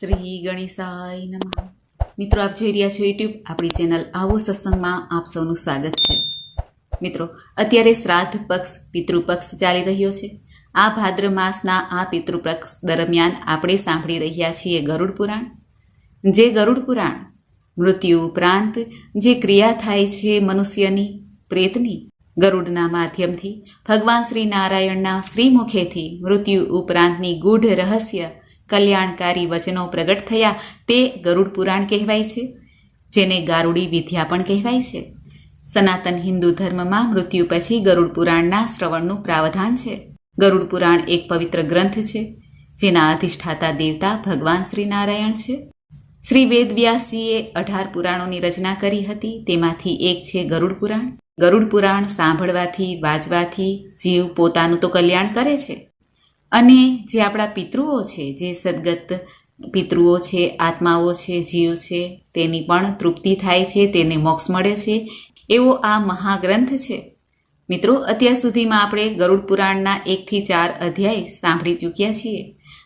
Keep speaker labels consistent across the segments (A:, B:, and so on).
A: શ્રી ગણેશાય નમઃ. મિત્રો, આપ જોઈ રહ્યા છો યુટ્યુબ આપણી ચેનલ આવો સત્સંગમાં આપ સૌનું સ્વાગત છે. મિત્રો, અત્યારે શ્રાદ્ધ પક્ષ, પિતૃપક્ષ ચાલી રહ્યો છે. આ ભાદ્ર માસના આ પિતૃપક્ષ દરમિયાન આપણે સાંભળી રહ્યા છીએ ગરુડ પુરાણ. જે ગરુડ પુરાણ, મૃત્યુ ઉપરાંત જે ક્રિયા થાય છે મનુષ્યની, પ્રેતની, ગરુડના માધ્યમથી, ભગવાન શ્રી નારાયણના શ્રીમુખેથી મૃત્યુ ઉપરાંતની ગૂઢ રહસ્ય કલ્યાણકારી વચનો પ્રગટ થયા તે ગરુડ પુરાણ કહેવાય છે, જેને ગારુડી વિદ્યા પણ કહેવાય છે. સનાતન હિન્દુ ધર્મમાં મૃત્યુ પછી ગરુડ પુરાણના શ્રવણનું પ્રાવધાન છે. ગરુડ પુરાણ એક પવિત્ર ગ્રંથ છે, જેના અધિષ્ઠાતા દેવતા ભગવાન શ્રી નારાયણ છે. શ્રી વેદવ્યાસજીએ અઢાર પુરાણોની રચના કરી હતી, તેમાંથી એક છે ગરુડ પુરાણ. ગરુડ પુરાણ સાંભળવાથી, વાંચવાથી જીવ પોતાનું તો કલ્યાણ કરે છે. અને જે આપણા પિતૃઓ છે, જે સદગત પિતૃઓ છે, આત્માઓ છે જીવ છે, તેની પણ તૃપ્તિ થાય છે, તેને મોક્ષ મળે છે, એવો આ મહાગ્રંથ છે. મિત્રો, અત્યાર સુધીમાં આપણે ગરુડ પુરાણના એકથી ચાર અધ્યાય સાંભળી ચૂક્યા છીએ.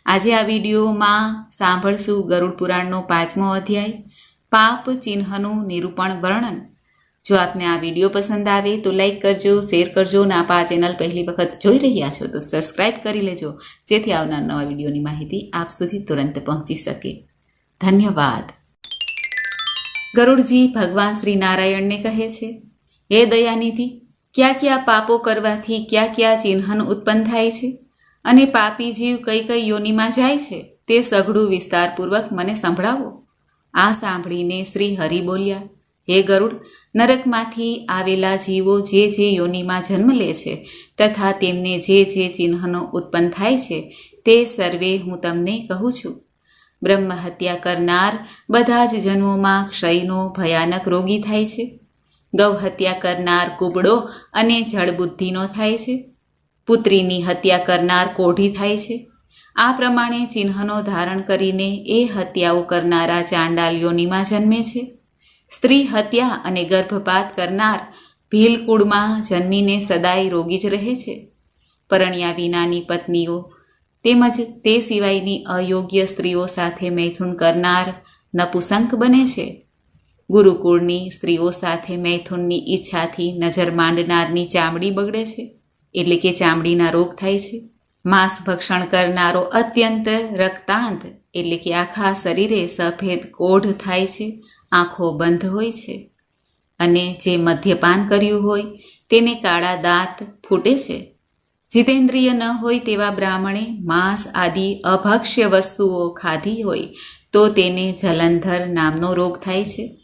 A: આજે આ વિડીયોમાં સાંભળશું ગરુડ પુરાણનો પાંચમો અધ્યાય, પાપ ચિહ્નનું નિરૂપણ વર્ણન. જો આપને આ વીડિયો પસંદ આવે તો લાઈક કરજો, શેર કરજો અને આપ આ ચેનલ પહેલી વખત જોઈ રહ્યા છો તો સબસ્ક્રાઈબ કરી લેજો. જેથી આવનાર નવા વિડીયોની માહિતી આપ સુધી તુરંત પહોંચી શકે. ધન્યવાદ. ગરુડજી ભગવાન શ્રી નારાયણને કહે છે, હે દયાનિધિ, કયા કયા પાપો કરવાથી કયા કયા ચિહ્ન ઉત્પન્ન થાય છે? અને પાપી જીવ કઈ કઈ યોનિમાં જાય છે? તે સઘળું વિસ્તારપૂર્વક મને સંભળાવો. આ સાંભળીને શ્રી હરિ બોલ્યા હે ગરુડ, નરકમાંથી આવેલા જીવો જે જે યોનિમાં જન્મ લે છે તથા તેમને જે જે ચિહ્નો ઉત્પન્ન થાય છે તે સર્વે હું તમને કહું છું. બ્રહ્મ હત્યા કરનાર બધા જ જન્મોમાં ક્ષયનો ભયાનક રોગી થાય છે. ગૌ હત્યા કરનાર કુબડો અને જળબુદ્ધિનો થાય છે. પુત્રીની હત્યા કરનાર કોઢી થાય છે. આ પ્રમાણે ચિહ્નો ધારણ કરીને એ હત્યાઓ કરનારા ચાંડાલ યોનિમાં જન્મે છે. સ્ત્રી હત્યા અને ગર્ભપાત કરનાર ભીલકુળમાં જન્મીને સદાય રોગી જ રહે છે. પરણ્યા વિનાની પત્નીઓ તેમજ તે સિવાયની અયોગ્ય સ્ત્રીઓ સાથે મૈથુન કરનાર નપુસંક બને છે. ગુરુકુળની સ્ત્રીઓ સાથે મૈથુનની ઈચ્છાથી નજર માંડનારની ચામડી બગડે છે, એટલે કે ચામડીના રોગ થાય છે. માંસ ભક્ષણ કરનારો અત્યંત રક્તાંત, એટલે કે આખા શરીરે સફેદ કોઢ થાય છે આંખો બંધ હોય છે અને જે મદ્યપાન કર્યું હોય તેને કાળા દાંત ફૂટે છે. જીતેન્દ્રિય ન હોય તેવા બ્રાહ્મણે માંસ આદિ અભક્ષ્ય વસ્તુઓ ખાધી હોય તો તેને જલંધર નામનો રોગ થાય છે.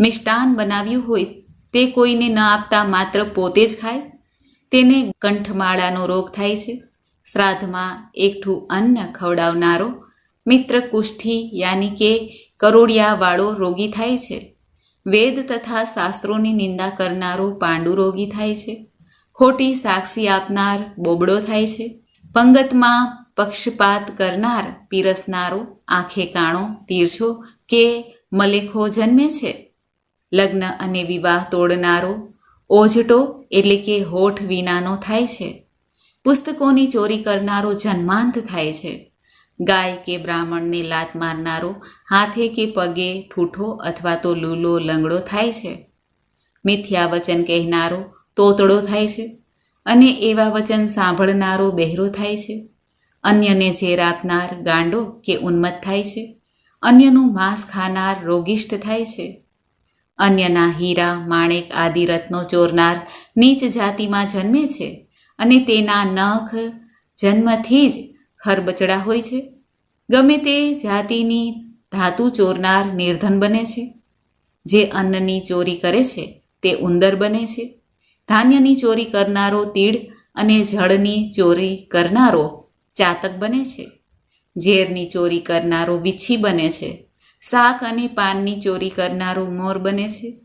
A: મિષ્ટાન બનાવ્યું હોય તે કોઈને ન આપતા માત્ર પોતે જ ખાય. તેને કંઠમાળાનો રોગ થાય છે. શ્રાદ્ધમાં એકઠું અન્ન ખવડાવનારો મિત્ર કુષ્ઠી યાની કે કરોડિયાવાળો રોગી થાય છે. વેદ તથા શાસ્ત્રોની નિંદા કરનારો પાંડુ રોગી થાય છે. ખોટી સાક્ષી આપનાર બોબડો થાય છે. પંગતમાં પક્ષપાત કરનાર પીરસનારો આંખે કાણો તીરછો કે મલેખો જન્મે છે. લગ્ન અને વિવાહ તોડનારો ઓજટો એટલે કે હોઠ વિનાનો થાય છે. પુસ્તકોની ચોરી કરનારો જન્માંત થાય છે. ગાય કે બ્રાહ્મણને લાત મારનારો, હાથે કે પગે ઠૂઠો અથવા તો લૂલો લંગડો થાય છે. મિથ્યા વચન કહેનારો તોતડો થાય છે અને એવા વચન સાંભળનારો બહેરો થાય છે. અન્યને ઝેર આપનાર ગાંડો કે ઉન્મત્ત થાય છે. અન્યનું માંસ ખાનાર રોગિષ્ઠ થાય છે. અન્યના હીરા, માણેક આદિ રત્નો ચોરનાર નીચ જાતિમાં જન્મે છે અને તેના નખ જન્મથી જ ખરબચડા હોય છે. ગમે તે જાતિની ધાતુ ચોરનાર નિર્ધન બને છે. જે અન્નની ચોરી કરે છે, તે ઉંદર બને છે. ધાન્યની ચોરી કરનારો તીડ અને જળની ચોરી કરનારો ચાતક બને છે. ઝેરની ચોરી કરનારો વીછી બને છે. શાક અને પાનની ચોરી કરનારો મોર બને છે.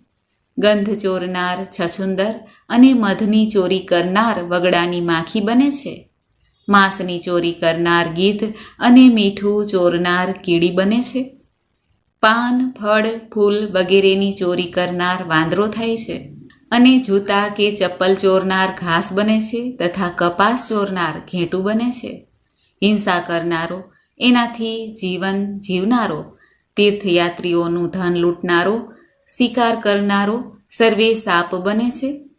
A: ગંધ ચોરનાર છછુંદર અને મધની ચોરી કરનાર વગડાની માખી બને છે. માંસની ચોરી કરનાર ગીધ અને મીઠું ચોરનાર કીડી બને છે. પાન, ફળ, ફૂલ વગેરેની ચોરી કરનાર વાંદરો થાય છે અને જૂતા કે ચપ્પલ ચોરનાર ઘાસ બને છે તથા કપાસ ચોરનાર ઘેંટું બને છે. હિંસા કરનારો, એનાથી જીવન જીવનારો, તીર્થયાત્રીઓનું ધન લૂંટનારો, શિકાર કરનારો સર્વે સાપ બને છે.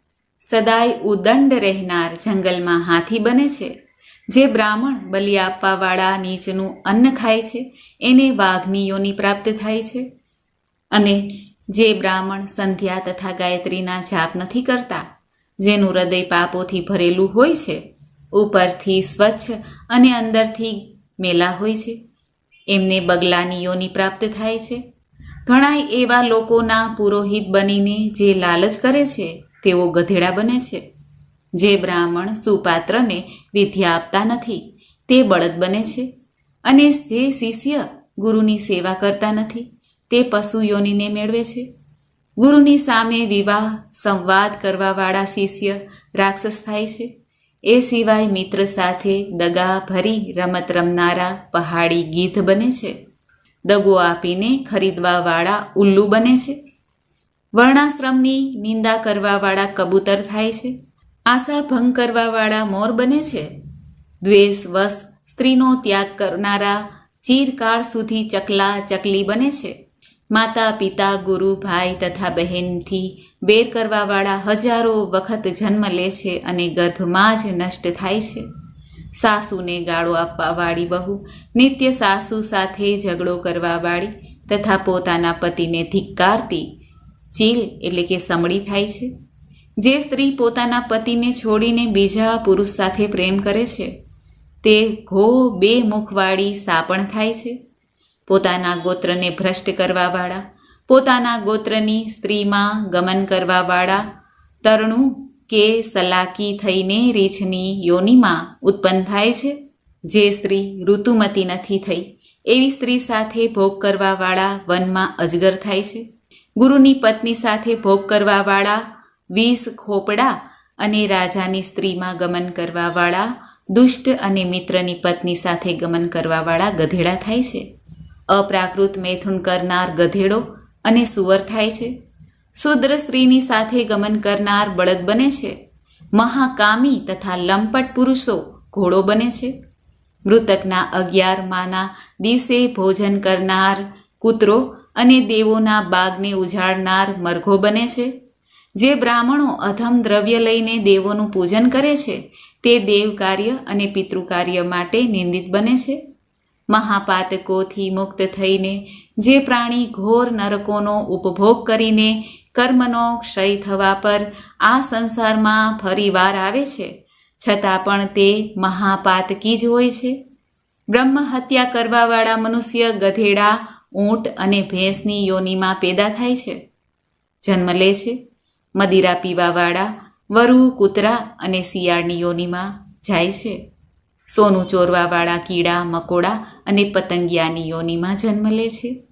A: સદાય ઉદંડ રહેનાર જંગલમાં હાથી બને છે. જે બ્રાહ્મણ બલિ આપવાવાળા નીચનું અન્ન ખાય છે, એને વાઘની યોની પ્રાપ્ત થાય છે. અને જે બ્રાહ્મણ સંધ્યા તથા ગાયત્રીના જાપ નથી કરતા, જેનું હૃદય પાપોથી ભરેલું હોય છે, ઉપરથી સ્વચ્છ અને અંદરથી મેલા હોય છે. એમને બગલાની યોની પ્રાપ્ત થાય છે. ઘણાય એવા લોકોના પુરોહિત બનીને જે લાલચ કરે છે, તેઓ ગધેડા બને છે. જે બ્રાહ્મણ સુપાત્રને વિદ્યા આપતા નથી, તે બળદ બને છે. અને જે શિષ્ય ગુરુની સેવા કરતા નથી, તે પશુ યોનીને મેળવે છે. ગુરુની સામે વિવાહ, સંવાદ કરવાવાળા શિષ્ય રાક્ષસ થાય છે. એ સિવાય મિત્ર સાથે દગા ભરી રમત રમનારા પહાડી ગીધ બને છે. દગો આપીને ખરીદવાવાળા ઉલ્લુ બને છે. વર્ણાશ્રમની નિંદા કરવાવાળા કબૂતર થાય છે. આશા ભંગ કરવાવાળા મોર બને છે? દ્વેષ, વશ, સ્ત્રીનો ત્યાગ કરનારા ચીરકાળ સુધી ચકલા ચકલી બને છે? માતા, પિતા, ગુરુ, ભાઈ તથા બહેનથી બેર કરવાવાળા હજારો વખત જન્મ લે છે અને ગર્ભમાં જ નષ્ટ થાય છે. સાસુને ગાળો આપવાવાળી બહુ, નિત્ય સાસુ સાથે ઝઘડો કરવાવાળી તથા પોતાના પતિને ધિક્કારતી, ચીલ એટલે કે સમળી થાય છે. જે સ્ત્રી પોતાના પતિને છોડીને બીજા પુરુષ સાથે પ્રેમ કરે છે, તે ઘો બે મુખવાળી સાપણ થાય છે. પોતાના ગોત્રને ભ્રષ્ટ કરવાવાળા, પોતાના ગોત્રની સ્ત્રીમાં ગમન કરવાવાળા, તરણું કે સલાકી થઈને રીછની યોનિમાં ઉત્પન્ન થાય છે. જે સ્ત્રી ઋતુમતી નથી થઈ, એવી સ્ત્રી સાથે ભોગ કરવાવાળા વનમાં અજગર થાય છે. ગુરુની પત્ની સાથે ભોગ કરવાવાળા વીસ ખોપડા અને રાજાની સ્ત્રીમાં ગમન કરવાવાળા, દુષ્ટ અને મિત્રની પત્ની સાથે ગમન કરવાવાળા ગધેડા થાય છે. અપ્રાકૃત મૈથુન કરનાર ગધેડો અને સુવર થાય છે. શુદ્ર સ્ત્રીની સાથે ગમન કરનાર બળદ બને છે. મહાકામી તથા લંપટ પુરુષો ઘોડો બને છે. મૃતકના અગિયારમાના દિવસે ભોજન કરનાર કૂતરો અને દેવોના બાગને ઉજાડનાર મરઘો બને છે. જે બ્રાહ્મણો અધમ દ્રવ્ય લઈને દેવોનું પૂજન કરે છે, તે દેવ કાર્ય અને પિતૃ કાર્ય માટે નિંદિત બને છે. મહાપાતકોથી મુક્ત થઈને, જે પ્રાણી ઘોર નરકોનો ઉપભોગ કરીને કર્મનો ક્ષય થવા પર આ સંસારમાં ફરીવાર આવે છે, છતાં પણ તે મહાપાતકી જ હોય છે. બ્રહ્મ હત્યા કરવાવાળા મનુષ્ય ગધેડા, ઊંટ અને ભેંસની યોનિમાં પેદા થાય છે. જન્મ લે છે. મદિરા પીવાવાળા, વરુ, કૂતરા અને શિયાળની યોનિમાં જાય છે. સોનું ચોરવાવાળા કીડા, મકોડા અને પતંગિયાની યોનિમાં જન્મ લે છે.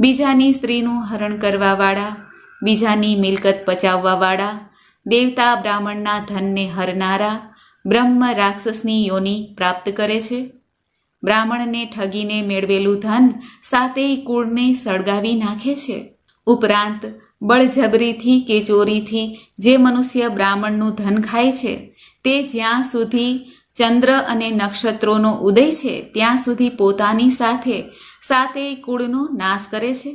A: બીજાની સ્ત્રીનું હરણ કરવાવાળા, બીજાની મિલકત પચાવવાવાળા, દેવતા બ્રાહ્મણના ધનને હરનારા, બ્રહ્મ રાક્ષસની યોની પ્રાપ્ત કરે છે. બ્રાહ્મણને ઠગીને મેળવેલું ધન સાતેય કુળને સળગાવી નાખે છે. ઉપરાંત બળજબરીથી કે ચોરીથી જે મનુષ્ય બ્રાહ્મણનું ધન ખાય છે, તે જ્યાં સુધી ચંદ્ર અને નક્ષત્રોનો ઉદય છે, ત્યાં સુધી પોતાની સાથે સાતેય કુળનો નાશ કરે છે.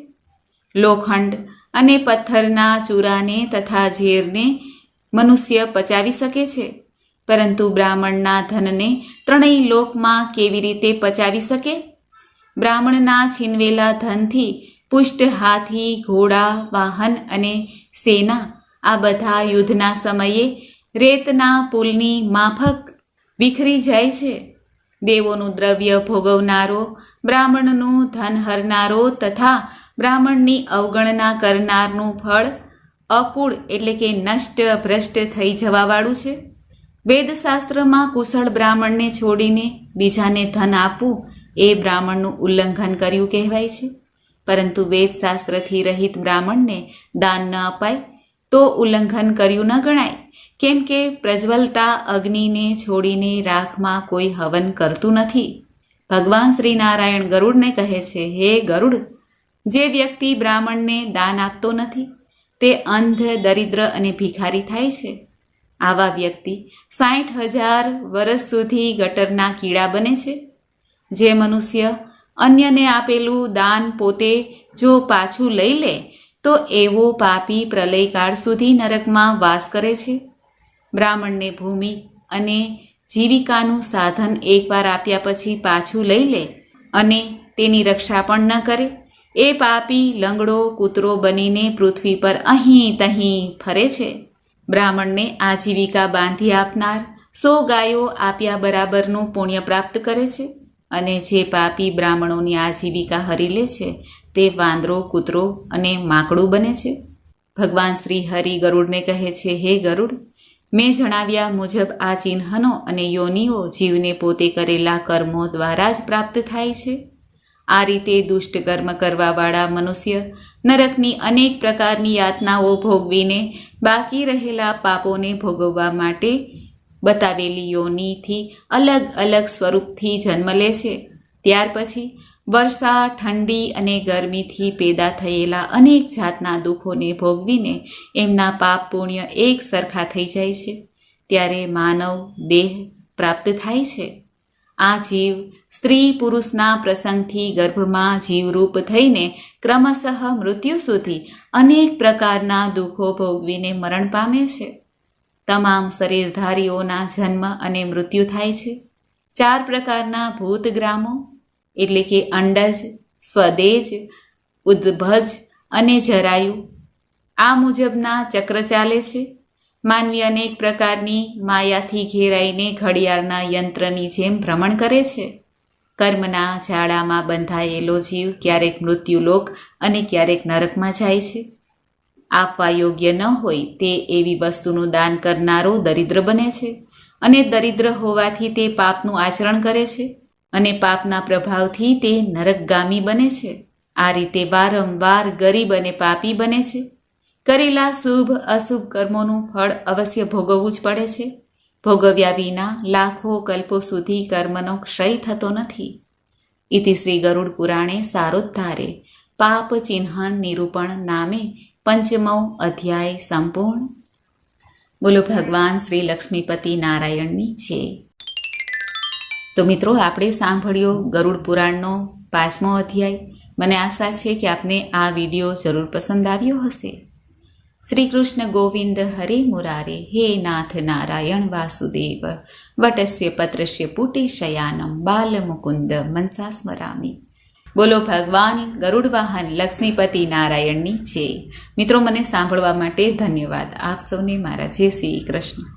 A: લોખંડ અને પથ્થરના ચૂરાને તથા ઝેરને મનુષ્ય પચાવી શકે છે, પરંતુ બ્રાહ્મણના ધનને ત્રણેય લોકમાં કેવી રીતે પચાવી શકે? બ્રાહ્મણના છીનવેલા ધનથી પુષ્ટ હાથી, ઘોડા, વાહન અને સેના આ બધા યુદ્ધના સમયે રેતના પુલની માફક વિખરી જાય છે. દેવોનું દ્રવ્ય ભોગવનારો, બ્રાહ્મણનું ધન હરનારો તથા બ્રાહ્મણની અવગણના કરનારનું ફળ અકુળ એટલે કે નષ્ટ, ભ્રષ્ટ થઈ જવાવાળું છે. વેદશાસ્ત્રમાં કુશળ બ્રાહ્મણને છોડીને બીજાને ધન આપવું એ બ્રાહ્મણનું ઉલ્લંઘન કર્યું કહેવાય છે. પરંતુ વેદશાસ્ત્રથી રહિત બ્રાહ્મણને દાન ન અપાય, તો ઉલ્લંઘન કર્યું ન ગણાય. કેમ કે પ્રજ્વલતા અગ્નિને છોડીને રાખમાં કોઈ હવન કરતું નથી. ભગવાન શ્રી નારાયણ ગરુડને કહે છે, હે ગરુડ, જે વ્યક્તિ બ્રાહ્મણને દાન આપતો નથી, તે અંધ, દરિદ્ર અને ભિખારી થાય છે. આવા વ્યક્તિ સાઠ હજાર વર્ષ સુધી ગટરના કીડા બને છે. જે મનુષ્ય અન્યને આપેલું દાન પોતે જો પાછું લઈ લે, તો એવો પાપી પ્રલયકાળ સુધી નરકમાં વાસ કરે છે. બ્રાહ્મણને ભૂમિ અને જીવિકાનું સાધન એકવાર આપ્યા પછી પાછું લઈ લે અને તેની રક્ષા પણ ન કરે. એ પાપી લંગડો કૂતરો બનીને પૃથ્વી પર અહીં તહીં ફરે છે. બ્રાહ્મણને આજીવિકા બાંધી આપનાર સો ગાયો આપ્યા બરાબરનું પુણ્ય પ્રાપ્ત કરે છે. અને જે પાપી બ્રાહ્મણોની આજીવિકા હરી લે છે, તે વાંદરો, કૂતરો અને માકડું બને છે. ભગવાન શ્રી હરિ ગરુડને કહે છે, હે ગરુડ, મેં જણાવ્યા મુજબ આ ચિહ્નો અને યોનિઓ જીવને પોતે કરેલા કર્મો દ્વારા જ પ્રાપ્ત થાય છે. આ રીતે દુષ્ટ કર્મ કરવાવાળા મનુષ્ય નરકની અનેક પ્રકારની યાતનાઓ ભોગવીને બાકી રહેલા પાપોને ભોગવવા માટે બતાવેલી યોનિથી અલગ અલગ સ્વરૂપથી જન્મ લે છે. ત્યાર પછી વર્ષા, ઠંડી અને ગરમીથી પેદા થયેલા અનેક જાતના દુઃખોને ભોગવીને એમના પાપ પુણ્ય એક સરખા થઈ જાય છે. ત્યારે માનવ દેહ પ્રાપ્ત થાય છે. આ જીવ સ્ત્રી પુરુષના પ્રસંગથી ગર્ભમાં જીવરૂપ થઈને ક્રમશઃ મૃત્યુ સુધી અનેક પ્રકારના દુઃખો ભોગવીને મરણ પામે છે. તમામ શરીરધારીઓના જન્મ અને મૃત્યુ થાય છે. ચાર પ્રકારના ભૂતગ્રામો એટલે કે અંડજ, સ્વદેજ, ઉદ્ભજ અને જરાયુ. આ મુજબના ચક્ર ચાલે છે. માનવી અનેક પ્રકારની માયાથી ઘેરાઈને ઘડિયાળના યંત્રની જેમ ભ્રમણ કરે છે. કર્મના જાળામાં બંધાયેલો જીવ ક્યારેક મૃત્યુલોક અને ક્યારેક નરકમાં જાય છે. આપવા યોગ્ય ન હોય તે એવી વસ્તુનું દાન કરનારો દરિદ્ર બને છે અને દરિદ્ર હોવાથી તે પાપનું આચરણ કરે છે અને પાપના પ્રભાવથી તે નરકગામી બને છે. આ રીતે વારંવાર ગરીબ અને પાપી બને છે. કરેલા શુભ અશુભ કર્મોનું ફળ અવશ્ય ભોગવવું જ પડે છે. ભોગવ્યા વિના લાખો કલ્પો સુધી કર્મનો ક્ષય થતો નથી. ઇતિ શ્રી ગરુડ પુરાણે સારોદ્ધારે પાપ ચિહ્ન નિરૂપણ નામે પંચમો અધ્યાય સંપૂર્ણ. બોલો ભગવાન શ્રી લક્ષ્મીપતિ નારાયણની છે તો મિત્રો, આપણે સાંભળ્યો ગરુડ પુરાણનો પાંચમો અધ્યાય. મને આશા છે કે આપને આ વીડિયો જરૂર પસંદ આવ્યો હશે. શ્રી કૃષ્ણ ગોવિંદ હરે મુરારે, હે નાથ નારાયણ વાસુદેવ, વટસ્ય, પત્રસ્ય પુટે શયાનમ બાલ મુકુંદ મનસા સ્મરામી. બોલો ભગવાન, ગરુડ વાહન, લક્ષ્મીપતિ નારાયણની છે. મિત્રો, મને સાંભળવા માટે ધન્યવાદ. આપ સૌને મારા જય શ્રી કૃષ્ણ.